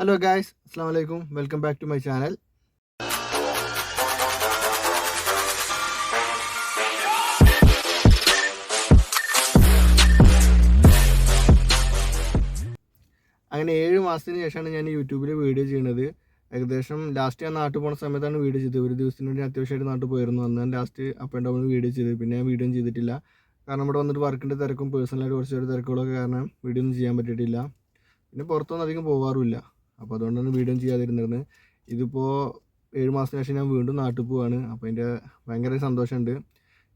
Hello guys അസ്സാം വലൈക്കും welcome back to my channel അങ്ങനെ ഏഴ് മാസത്തിന് ശേഷമാണ് ഞാൻ യൂട്യൂബിൽ വീഡിയോ ചെയ്യുന്നത്. ഏകദേശം ലാസ്റ്റ് ഞാൻ നാട്ടിൽ പോകുന്ന സമയത്താണ് വീഡിയോ ചെയ്തത്. ഒരു ദിവസത്തിന് വേണ്ടി അത്യാവശ്യമായിട്ട് നാട്ടിൽ പോയിരുന്നു. അന്ന് last up and down video ചെയ്തത്. പിന്നെ ഞാൻ വീഡിയോ ചെയ്തിട്ടില്ല. കാരണം ഇവിടെ വന്നിട്ട് വർക്കിന്റെ തിരക്കും പേഴ്സണലായിട്ട് കുറച്ച് തിരക്കുകളൊക്കെ കാരണം വീഡിയോ ഒന്നും ചെയ്യാൻ പറ്റിയിട്ടില്ല. പിന്നെ പുറത്തൊന്നും അധികം പോകാറുമില്ല അപ്പോൾ അതുകൊണ്ടാണ് വീഡിയോ ചെയ്യാതിരുന്നിരുന്നത് ഇതിപ്പോൾ ഏഴ് മാസത്തിന് ശേഷം ഞാൻ വീണ്ടും നാട്ടിൽ പോവാണ്. അപ്പോൾ അതിന്റെ ഭയങ്കര സന്തോഷമുണ്ട്.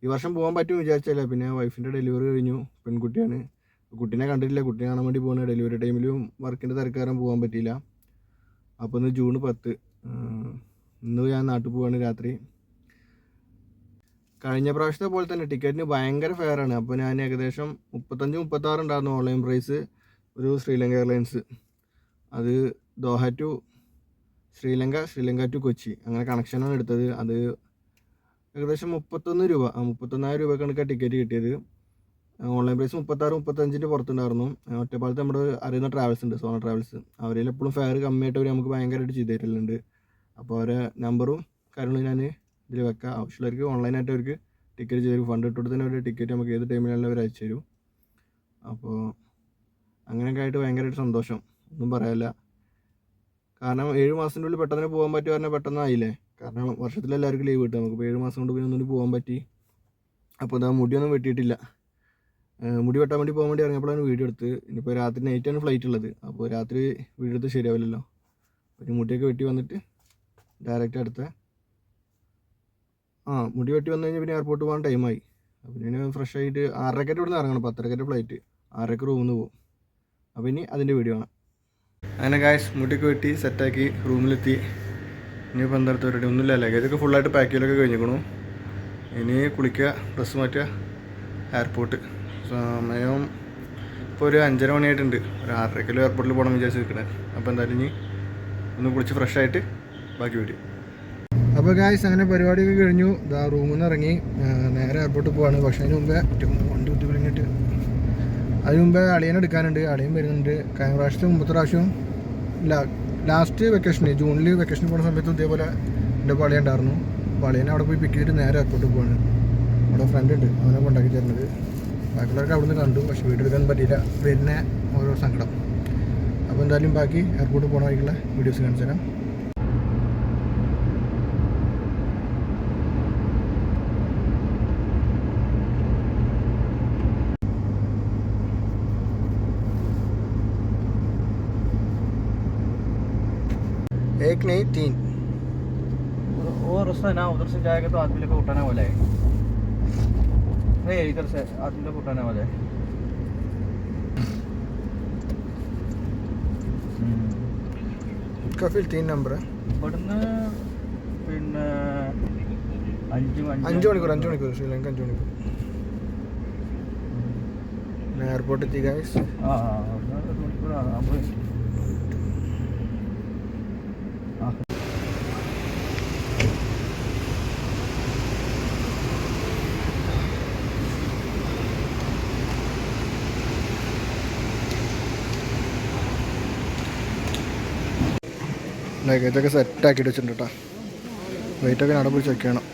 ഈ വർഷം പോകാൻ പറ്റും വിചാരിച്ചല്ല പിന്നെ വൈഫിന്റെ ഡെലിവറി കഴിഞ്ഞു. പെൺകുട്ടിയാണ്. കുട്ടീനെ കണ്ടിട്ടില്ല. കുട്ടീനെ കാണാൻ വേണ്ടി പോകുന്ന ഡെലിവറി ടൈമിലും വർക്കിന്റെ തിരക്കാരം പോകാൻ പറ്റിയില്ല. അപ്പോൾ ഇന്ന് ജൂൺ പത്ത്. ഇന്ന് ഞാൻ നാട്ടിൽ പോവാണ് രാത്രി. കഴിഞ്ഞ പ്രാവശ്യത്തെ പോലെ തന്നെ ടിക്കറ്റിന് ഭയങ്കര ഫെയർ ആണ്. അപ്പോൾ ഞാൻ ഏകദേശം മുപ്പത്തഞ്ച് മുപ്പത്താറ് ഉണ്ടായിരുന്നു ഓൺലൈൻ പ്രൈസ് ഒരു ശ്രീലങ്ക എയർലൈൻസ് അത് Doha to Sri Lanka Sri Lanka to Kochi. അങ്ങനെ കണക്ഷനാണ് എടുത്തത്. അത് ഏകദേശം മുപ്പത്തൊന്ന് രൂപ മുപ്പത്തൊന്നായിരം രൂപക്കാണ് ടിക്കറ്റ് കിട്ടിയത്. ഓൺലൈൻ പ്രൈസ് മുപ്പത്താറ് മുപ്പത്തഞ്ചിന്റെ പുറത്തുണ്ടായിരുന്നു. ഒറ്റപ്പാലത്ത് നമ്മുടെ അറിയുന്ന ട്രാവൽസ് ഉണ്ട് സോണ ട്രാവൽസ് അവരിൽ എപ്പോഴും ഫെയർ കമ്മിയായിട്ട് അവർ നമുക്ക് ഭയങ്കരമായിട്ട് ചെയ്ത് തരലുണ്ട് അപ്പോൾ അവരെ നമ്പറും കാര്യങ്ങളും ഞാൻ ഇതിൽ വെക്കാം. ആവശ്യമുള്ളവർക്ക് ഓൺലൈനായിട്ട് അവർക്ക് ടിക്കറ്റ് ചെയ്ത് ഫണ്ട് ഇട്ടിട്ട് തന്നെ അവർ ടിക്കറ്റ് നമുക്ക് ഏത് ടൈമിലാണെങ്കിലും അവർ അയച്ചു തരും. അപ്പോൾ അങ്ങനെയൊക്കെ ആയിട്ട് ഭയങ്കരമായിട്ട് സന്തോഷം. ഒന്നും പറയാനില്ല. കാരണം ഏഴ് മാസത്തിന്റെ ഉള്ളിൽ പെട്ടെന്ന് പോകാൻ പറ്റുക പറഞ്ഞാൽ പെട്ടെന്ന് ആയില്ലേ കാരണം വർഷത്തിൽ എല്ലാവർക്കും ലീവ് കിട്ടും. നമുക്ക് ഏഴ് മാസം കൊണ്ട് പിന്നെ ഒന്നും പോകാൻ പറ്റി. അപ്പോൾ ഇതാ മുടിയൊന്നും വെട്ടിയിട്ടില്ല. മുടി വെട്ടാൻ വേണ്ടി പോകാൻ വേണ്ടി ഇറങ്ങിയപ്പോഴാണ് വീഡിയോ എടുത്ത്. ഇനിയിപ്പോൾ രാത്രി നൈറ്റാണ് ഫ്ലൈറ്റ് ഉള്ളത്. അപ്പോൾ രാത്രി വീഡിയോ എടുത്ത് ശരിയാവില്ലല്ലോ. ഒരു മുടിയൊക്കെ വെട്ടി വന്നിട്ട് ഡയറക്റ്റ് അടുത്ത ആ മുടി വെട്ടി വന്നു കഴിഞ്ഞാൽ പിന്നെ എയർപോർട്ട് പോകാൻ ടൈമായി അപ്പോൾ ഞാൻ ഫ്രഷ് ആയിട്ട് ആറരക്കറ്റ് ഇവിടെ നിന്ന് ഇറങ്ങണം. പത്തരക്കറ്റ് ഫ്ലൈറ്റ് ആറരക്ക് റൂമിൽ നിന്ന് പോകും. അപ്പോൾ ഇനി അതിന്റെ വീഡിയോ ആണ് അങ്ങനെ ഗായ്സ് മുടിയൊക്കെ വെട്ടി സെറ്റാക്കി റൂമിലെത്തി ഇനിയിപ്പോൾ എന്താ അടുത്ത പരിപാടി? ഒന്നുമില്ല ലഗേജൊക്കെ ഫുള്ളായിട്ട് പാക്ക് ചെയ്യലൊക്കെ കഴിഞ്ഞിരിക്കണു. ഇനി കുളിക്കുക ഡ്രസ്സ് മാറ്റുക എയർപോർട്ട് സമയം ഇപ്പോൾ ഒരു അഞ്ചര മണിയായിട്ടുണ്ട്. ഒരു ആറരക്കിലോ എയർപോർട്ടിൽ പോകണം വിചാരിച്ച് നിൽക്കണേ അപ്പോൾ എന്തായാലും ഇനി ഒന്ന് കുളിച്ച് ഫ്രഷ് ആയിട്ട് ബാക്കി വീഡിയോ അപ്പോൾ ഗായ്സ് അങ്ങനെ പരിപാടിയൊക്കെ കഴിഞ്ഞു. ഇതാ റൂമിൽ നിന്ന് ഇറങ്ങി. നേരെ എയർപോർട്ടിൽ പോവാണ്. പക്ഷേ അതിന് മുമ്പേ ഒറ്റ വണ്ടി കുത്തി കഴിഞ്ഞിട്ട് അതിന് മുമ്പേ അളിയനെ എടുക്കാനുണ്ട്. അളിയൻ വരുന്നുണ്ട്. കഴിഞ്ഞ പ്രാവശ്യത്തെ മുമ്പത്തെ പ്രാവശ്യം ലാസ്റ്റ് വെക്കേഷന് ജൂണിൽ വെക്കേഷൻ പോകുന്ന സമയത്ത് ഇതേപോലെ എന്റെ പളിയ ഉണ്ടായിരുന്നു. പളിയനെ അവിടെ പോയി പിക്ക് ചെയ്തിട്ട് നേരെ എയർപോർട്ടിൽ പോവാണ്. അവിടെ ഫ്രണ്ട് ഉണ്ട്. അവനെ കൊണ്ടാക്കി തരുന്നത്. ബാക്കിയുള്ളവർക്ക് അവിടെ നിന്ന് കണ്ടു. പക്ഷേ വീട്ടിലെടുക്കാൻ പറ്റിയില്ല. വരുന്ന ഓരോ സങ്കടം. അപ്പോൾ എന്തായാലും ബാക്കി എയർപോർട്ടിൽ പോകണമായിട്ടുള്ള വീഡിയോസ് കാണിച്ചു തരാം. जाएगा तो आदमी को उठाने वाला है नहीं इधर से आदमी को उठाने वाला है കഫിൽ തീൻ നമ്പർ ഇവിടുന്ന് പിന്നെ അഞ്ച് അഞ്ച് മണിക്കൂർ അഞ്ച് മണിക്കൂർ ശ്രീലങ്ക അഞ്ച് മണിക്കൂർ പിന്നെ എയർപോർട്ട് എത്തി ഗൈസ് ആ ആ, അവിടുന്ന് ഒരു മണിക്കൂർ ലഗേജൊക്കെ സെറ്റ് ആക്കിയിട്ട് വെച്ചിട്ടുണ്ട് കേട്ടോ വെയിറ്റൊക്കെ നട പിടിച്ച് ചെക്ക് ചെയ്യണം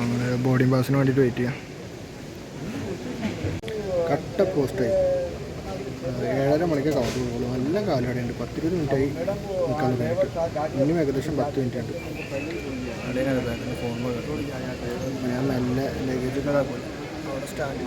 അങ്ങനെ ബോർഡിംഗ് പാസിന് വേണ്ടിയിട്ട് വെയിറ്റ് ചെയ്യാം. കട്ട പോസ്റ്റ് ഏഴര മണിക്ക് കൗണ്ട് പോകുള്ളൂ നല്ല കാലടിയുണ്ട് പത്തിരുപത് മിനിറ്റായി നിൽക്കാൻ തുടങ്ങിയിട്ട്. ഇനിയും ഏകദേശം പത്ത് മിനിറ്റ് ഉണ്ട്. ഫോൺ ഞാൻ നല്ല ലഗേജ് അവിടെ സ്റ്റാൻഡിൽ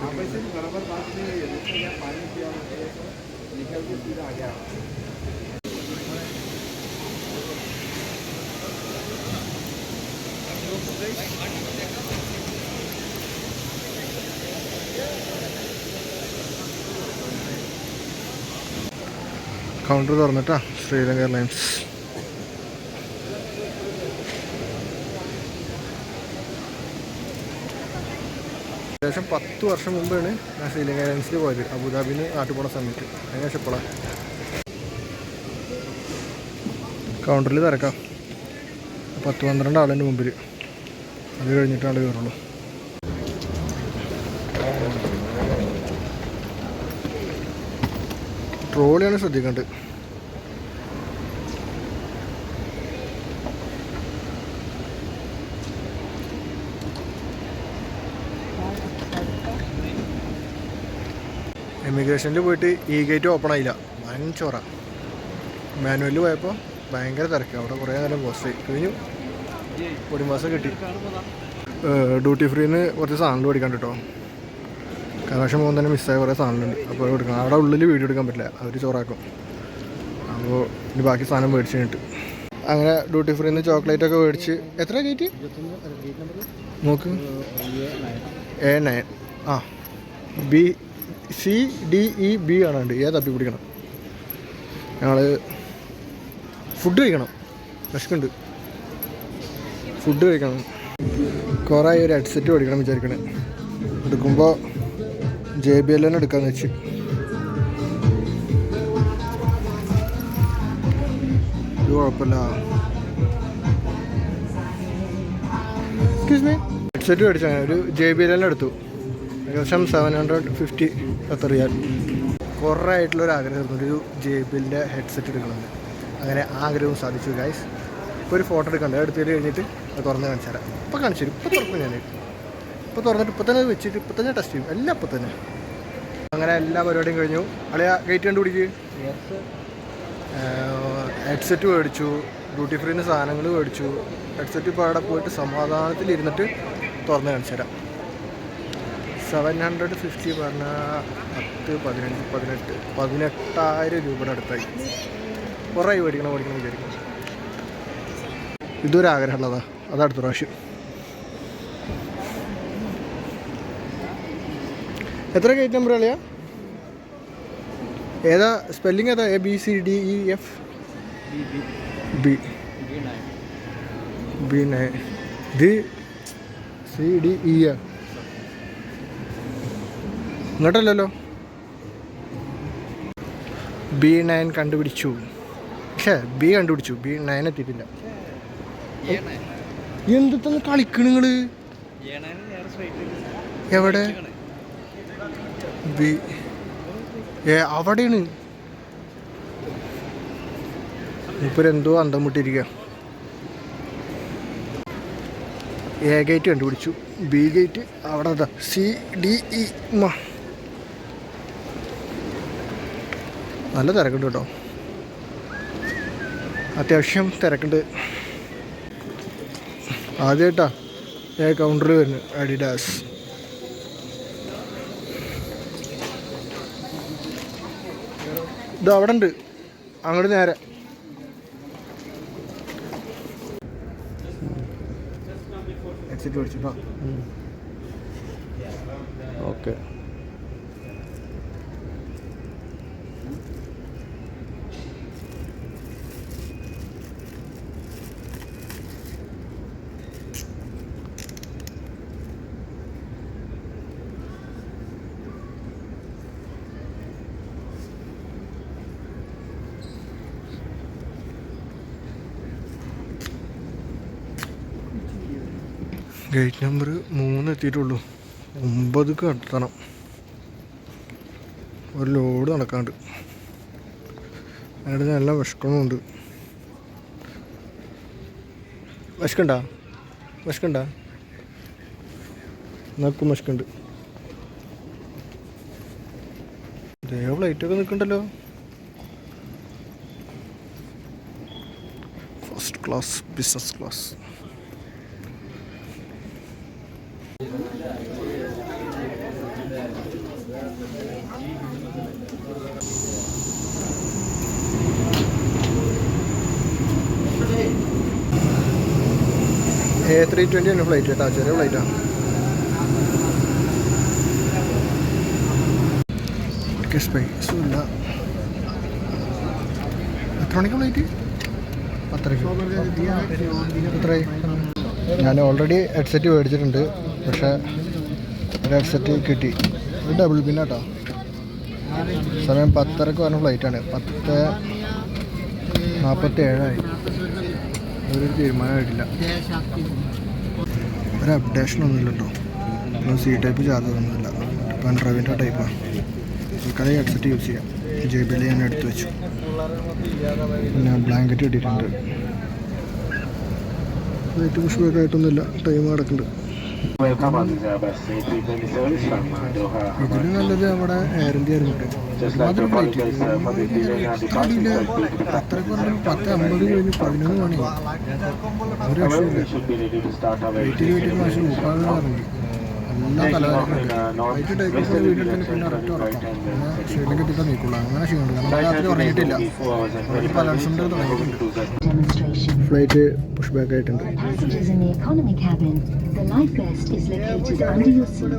കൗണ്ടർ തുറന്നിട്ടാ ശ്രീലങ്ക എയർലൈൻസ് ഏകദേശം പത്ത് വർഷം മുമ്പാണ് ഞാൻ ശ്രീലങ്ക എയർലൈൻസിൽ പോയത്. അബുദാബിന് നാട്ടിൽ പോണ സമയത്ത്. ഏകദേശം എപ്പോഴാണ് കൗണ്ടറിൽ തിരക്കാം. പത്ത് പന്ത്രണ്ട് ആളിന്റെ മുമ്പിൽ അത് കഴിഞ്ഞിട്ടാണ് കയറുള്ളൂ. ട്രോളിയാണ് ശ്രദ്ധിക്കേണ്ടത്. ഇമിഗ്രേഷനിൽ പോയിട്ട് ഈ ഗേറ്റ് ഓപ്പൺ ആയില്ല. വൻ ചോറ. മാനുവലിൽ പോയപ്പോൾ ഭയങ്കര തിരക്കാണ് അവിടെ കുറേ നേരം പോസ്റ്റ്. കഴിഞ്ഞു. ഒരു മാസം കിട്ടി. ഡ്യൂട്ടി ഫ്രീന്ന് കുറച്ച് സാധനങ്ങൾ മേടിക്കാൻ കേട്ടോ കാരണം പോകുന്ന തന്നെ മിസ്സായ കുറേ സാധനങ്ങളുണ്ട്. അപ്പോൾ എടുക്കണം. അവിടെ ഉള്ളിൽ വീഡിയോ എടുക്കാൻ പറ്റില്ല. അവർ ചോറാക്കും. അപ്പോൾ ഇനി ബാക്കി സാധനം മേടിച്ച് കഴിഞ്ഞിട്ട്. അങ്ങനെ ഡ്യൂട്ടി ഫ്രീന്ന് ചോക്ലേറ്റ് ഒക്കെ മേടിച്ച് എത്ര ഗേറ്റ് നോക്ക്. എ നയൻ ആ. B C D E B ആണുണ്ട്. ഏ തപ്പി പിടിക്കണം. ഞങ്ങൾ ഫുഡ് കഴിക്കണം. വിശക്കുണ്ട് ഫുഡ് കഴിക്കണം. കുറേ ഒരു ഹെഡ്സെറ്റ് മേടിക്കണം വിചാരിക്കണേ. എടുക്കുമ്പോൾ ജെ ബി തന്നെ എടുക്കാന്ന് വെച്ച്. ഇത് കുഴപ്പമില്ല എക്സ്ക്യൂസ് മീ ഹെഡ്സെറ്റ് മേടിച്ചാൽ ഒരു ജെ ബി തന്നെ എടുത്തു. ഏകദേശം സെവൻ ഹൺഡ്രഡ് ഫിഫ്റ്റി എത്ര റിയാൽ കുറേ ആയിട്ടുള്ള ഒരു ആഗ്രഹമായിരുന്നു ഒരു ജെ ബി എല്ലിന്റെ ഹെഡ്സെറ്റ് എടുക്കണമെന്ന്. അങ്ങനെ ആഗ്രഹവും സാധിച്ചു ഗൈസ് ഇപ്പോൾ ഒരു ഫോട്ടോ എടുക്കണ്ട. എടുത്തു കഴിഞ്ഞിട്ട് തുറന്ന് കാണിച്ചു തരാം. ഇപ്പോൾ കാണിച്ചു തരും. ഇപ്പോൾ തുറക്കും ഞാൻ ഇപ്പോൾ തുറന്നിട്ട് ഇപ്പോൾ തന്നെ വെച്ചിട്ട് ഇപ്പോൾ തന്നെ ടെസ്റ്റ് ചെയ്യും. എല്ലാം ഇപ്പോൾ തന്നെ. അങ്ങനെ എല്ലാ പരിപാടിയും കഴിഞ്ഞു. അളിയ ഗേറ്റ് കണ്ടുപിടിക്ക്. ഹെഡ്സെറ്റ് മേടിച്ചു. ഡ്യൂട്ടി ഫ്രീന്ന് സാധനങ്ങൾ മേടിച്ചു. ഹെഡ്സെറ്റ് ഇപ്പോൾ അവിടെ പോയിട്ട് സമാധാനത്തിൽ ഇരുന്നിട്ട് തുറന്ന് കാണിച്ചു തരാം. സെവൻ ഹൺഡ്രഡ് ഫിഫ്റ്റി പറഞ്ഞാൽ പത്ത് പതിനഞ്ച് പതിനെട്ട് പതിനെട്ടായിരം രൂപയുടെ അടുത്തായി. കുറേ മേടിക്കണം മേടിക്കണം വിചാരിക്കും ഇതൊരു ആഗ്രഹമുള്ളതാ അത് അടുത്ത പ്രാവശ്യം. എത്ര ഗേറ്റ് നമ്പർ കളിയാ ഏതാ സ്പെല്ലിംഗ് ഏതാ? A B C D E F B B nine ഇത് സി ഡി ഇ ആ. ഇങ്ങോട്ടല്ലല്ലോ. ബി നയൻ കണ്ടുപിടിച്ചു. പക്ഷേ ബി കണ്ടുപിടിച്ചു. ബി നയൻ എത്തിയിട്ടില്ല. എന്തിട്ടാണ് കളിക്കണ നിങ്ങൾ? എവിടെ? ഏ അവിടെയാണ്. മൂപ്പരെന്തോ അന്തം മുട്ടിരിക്ക എ ഗേറ്റ് കണ്ടുപിടിച്ചു. ബി ഗേറ്റ് അവിടെ അതാ. സി ഡി ഇ നല്ല തിരക്കുണ്ട് കേട്ടോ. അത്യാവശ്യം തിരക്കുണ്ട്. ആദ്യമായിട്ടാ ഏ കൗണ്ടറിൽ വരുന്നു അഡിഡാസ് ഇത് അവിടെ ഉണ്ട്. അങ്ങോട്ട് നേരെ. എക്സിറ്റ് ഓക്കെ ഗേറ്റ് നമ്പർ മൂന്ന് എത്തിയിട്ടുള്ളൂ. ഒമ്പത് കടത്തണം ഒരു ലോഡ് നടക്കാണ്ട്. അതിനിടെ നല്ല വിഷക്കണമുണ്ട് വിഷക്കണ്ട വിഷക്കണ്ട നക്കും വിഷക്കുണ്ട് ദേവ ലൈറ്റൊക്കെ നിൽക്കണ്ടല്ലോ. First class business class three twenty ആണ് ഫ്ലൈറ്റ് കേട്ടോ. ചെറിയ ഫ്ലൈറ്റാണ് എത്ര മണിക്ക് ഫ്ലൈറ്റ് പത്തരയ്ക്ക്. ഞാൻ ഓൾറെഡി ഹെഡ്സെറ്റ് മേടിച്ചിട്ടുണ്ട്. പക്ഷേ ഒരു ഹെഡ്സെറ്റ് കിട്ടി. ഒരു ഡബിൾ പിന്നാട്ടോ സമയം പത്തരക്ക് പറഞ്ഞ ഫ്ലൈറ്റാണ് പത്ത് നാൽപ്പത്തി ഏഴായി. ഒരു തീരുമാനമായിട്ടില്ല. ഒരു അപ്ഡേഷൻ ഒന്നുമില്ല കേട്ടോ സി ടൈപ്പ് ചാർജർ ഒന്നുമില്ല. പെൻ ഡ്രൈവിന്റെ ടൈപ്പാണ് നമുക്കത് ഹെഡ്സെറ്റ് യൂസ് ചെയ്യാം. ജെ ബിയിൽ ഞാൻ എടുത്തു വെച്ചു. പിന്നെ ബ്ലാങ്കറ്റ് കിട്ടിയിട്ടുണ്ട് ലൈറ്റ് പുഷ് ബാക്ക് ആയിട്ടൊന്നുമില്ല. ടൈം കിടക്കുന്നുണ്ട് ഇതിന് നല്ലത് നമ്മുടെ എയർ ഇന്ത്യ ആയിരുന്നു. അത്രയ്ക്ക് പത്ത് അമ്പത് കഴിഞ്ഞ് പതിനൊന്ന് മണി ഒരു വർഷം വെയിറ്റിംഗ് വെയിറ്റിംഗ് പക്ഷേ മുപ്പാൾ പറഞ്ഞു എല്ലാം തലവേദന വൈകിട്ട് ടേക്ക് ഓഫ് വീട്ടിൽ തന്നെ പിന്നെ ഇറക്കി ഉറക്കാം പിന്നെ ശ്രീലങ്ക എത്തിക്കാൻ നീക്കുള്ളൂ അങ്ങനെ ക്ഷീണമുണ്ട് കാരണം രാത്രി ഉറങ്ങിയിട്ടില്ല ഒരു പലർസുണ്ട് തുടങ്ങിയിട്ടുണ്ട് demonstration. ഫ്ലൈറ്റ് പുഷ് ബാക്ക് ആയിട്ടുണ്ട് For passengers in the economy cabin, the life vest is located under your seat.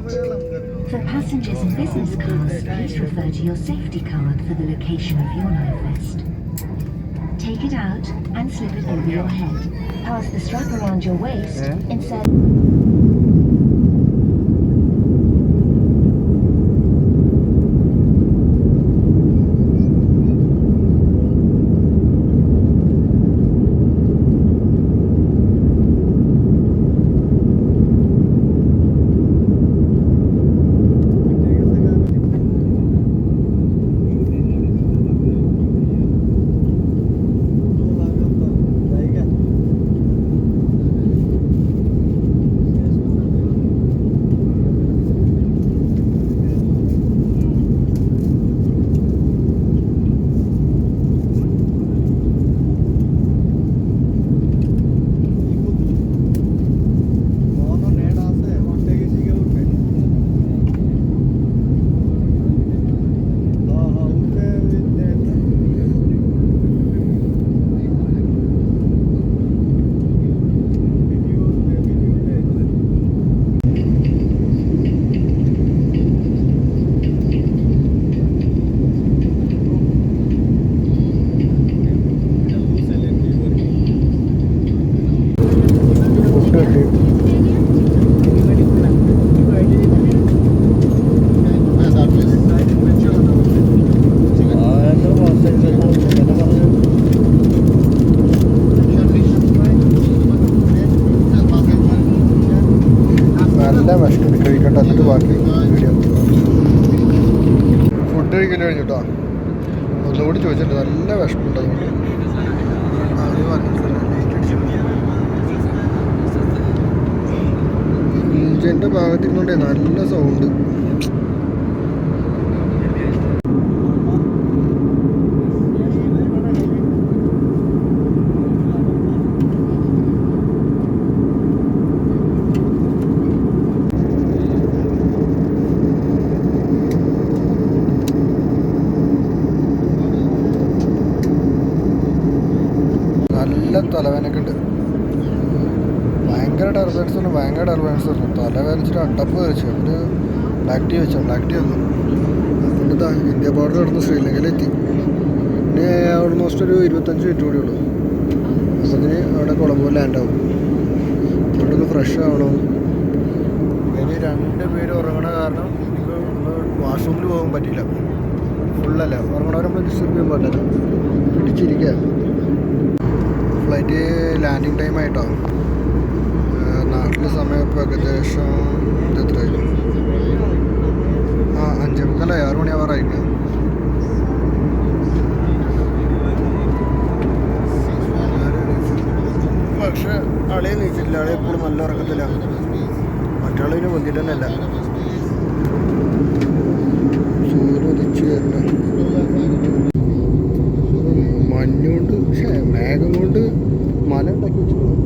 For passengers in business class, please refer to your safety card for the location of your life vest. Take it out and slip it over your head. Pass the strap around your waist, insert black tea വെച്ചോ black വന്നു. അതുകൊണ്ട് India border കടന്ന് ശ്രീലങ്കയിലെത്തി. പിന്നെ almost ഒരു ഇരുപത്തഞ്ച് minute കൂടി ഉള്ളൂ. അപ്പത്തിന് അവിടെ കുളമ്പോ ലാൻഡ് ആവും. അതുകൊണ്ട് ഒന്ന് ഫ്രഷ് ആവണം? അതിന് രണ്ട് പേര് ഉറങ്ങണ കാരണം എനിക്ക് ഒന്ന് വാഷ്റൂമിൽ പോകാൻ പറ്റില്ല. ഫുള്ളല്ല ഉറങ്ങണവരെ നമ്മൾ ഡിസ്റ്റർബ് ചെയ്യാൻ പറ്റില്ല പിടിച്ചിരിക്കുക ഫ്ലൈറ്റ് ലാൻഡിങ് ടൈം ആയിട്ടോ. നാട്ടിലെ സമയം ഇപ്പോൾ ഏകദേശം ഇത് എത്രയായി? ആ അഞ്ചേ ആറു ആറ് ആവാറായിട്ട് പക്ഷെ അളിയെ നീച്ചില്ല അളിയെ എപ്പോഴും നല്ല ഉറക്കത്തില്ല മറ്റാളിന് പൊന്തിട്ട് തന്നെ അല്ല സൂര്യൻ മേഘം കൊണ്ട് മല ഉണ്ടാക്കി വെച്ചു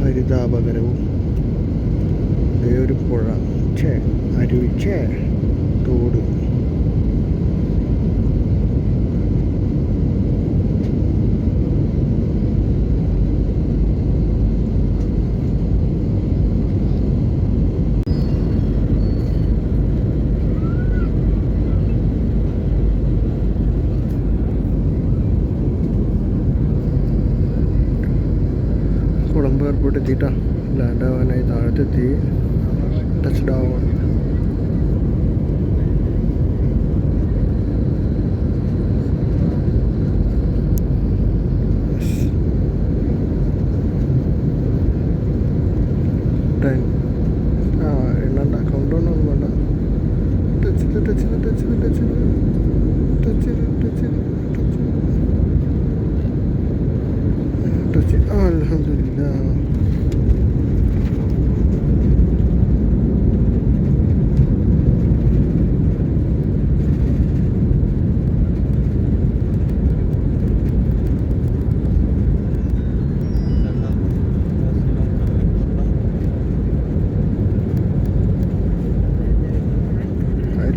ഹരിതാപകരവും. ഇതേ ഒരു പുഴ. ഛേ അരുവി. ഛേ തോട്. എത്തിയിട്ടാ ലാൻഡ് ആവാനായി താഴത്തെത്തി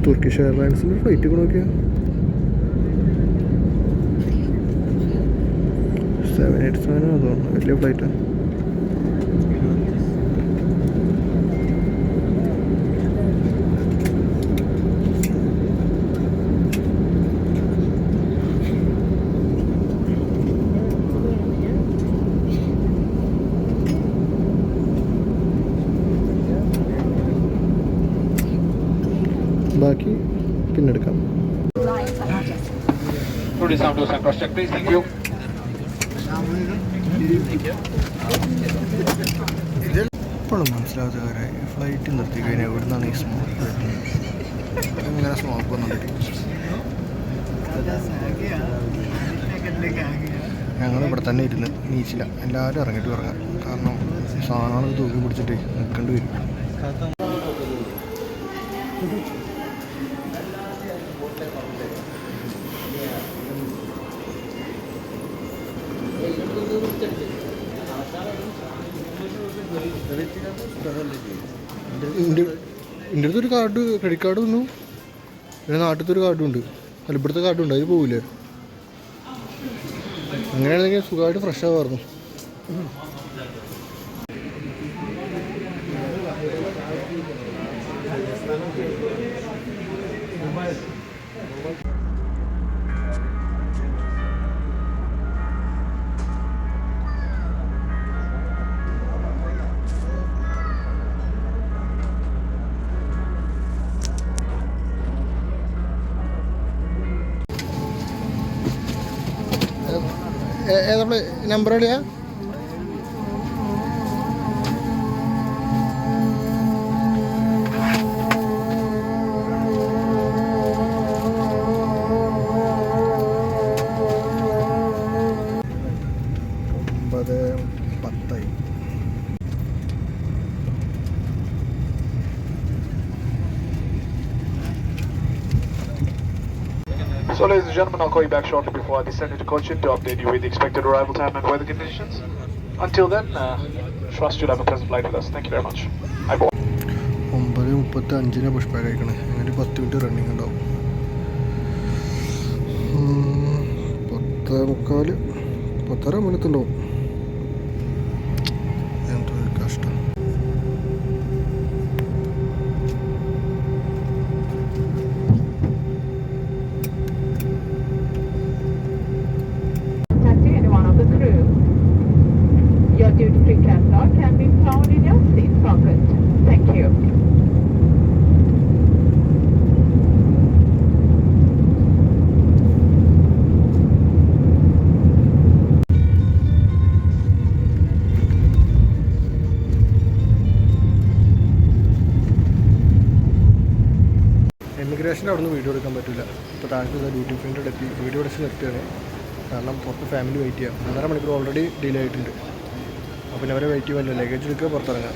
തുർക്കിഷ് എയർലൈൻസിന്റെ ഫ്ലൈറ്റ് കൂടെ നോക്കിയാൽ സെവൻ എയ്റ്റ് സെവൻ അതുകൊണ്ട് വലിയ ഫ്ലൈറ്റ് please, thank you. ഇപ്പോഴും മനസ്സിലാവാത്ത കാര്യമായി ഫ്ലൈറ്റ് നിർത്തി കഴിഞ്ഞാൽ എവിടെ നിന്നാണ് ഈ സ്മോക്ക് ഇങ്ങനെ സ്മോക്ക് വന്നിട്ട് ഞങ്ങൾ ഇവിടെ തന്നെ ഇരുന്ന് നീച്ചില്ല. എല്ലാവരും ഇറങ്ങിയിട്ട് ഇറങ്ങാം കാരണം സാധനങ്ങൾ തൂക്കി പിടിച്ചിട്ട് നിൽക്കേണ്ടി വരും എന്റെ എന്റെ അടുത്തൊരു കാർഡ് ക്രെഡിറ്റ് കാർഡ് വന്നു. പിന്നെ നാട്ടിലത്തെ ഒരു കാർഡും ഉണ്ട് അല്ല ഇവിടുത്തെ കാർഡും ഉണ്ട് അതിൽ പോവില്ലേ അങ്ങനെയാണെങ്കിൽ സുഖമായിട്ട് ഫ്രഷ് ആവാറുന്നു നമ്പർ എവിടെയാ gentlemen, I'll call you back shortly before I descend into Cochin to update you with the expected arrival time and weather conditions. Until then, uh, trust you'll have a pleasant flight with us. Thank you very much. I bye. ഒമ്പത് മുപ്പത്തി അഞ്ചിന് പുഷ്പ കഴിക്കണേ അങ്ങനെ പത്ത് minute running ഉണ്ടാവും പത്ത് മുക്കാൽ പത്തര മിനിറ്റുണ്ടാവും എമിഗ്രേഷന്റെ അവിടെ നിന്ന് വീഡിയോ എടുക്കാൻ പറ്റില്ല ഇപ്പോൾ താഴത്തെ ഡ്യൂട്ടി ഫ്രീന്റെ എത്തി. വീഡിയോ എടുത്ത് നിർത്തിയാണ്. കാരണം പുറത്ത് ഫാമിലി വെയിറ്റ് ചെയ്യാം. ഒന്നര മണിക്കൂർ ഓൾറെഡി ഡിലേ ആയിട്ടുണ്ട്. അപ്പോൾ അവരെ വെയിറ്റ് ചെയ്യുമല്ലോ ലഗേജ് എടുക്കുക പുറത്തിറങ്ങാം.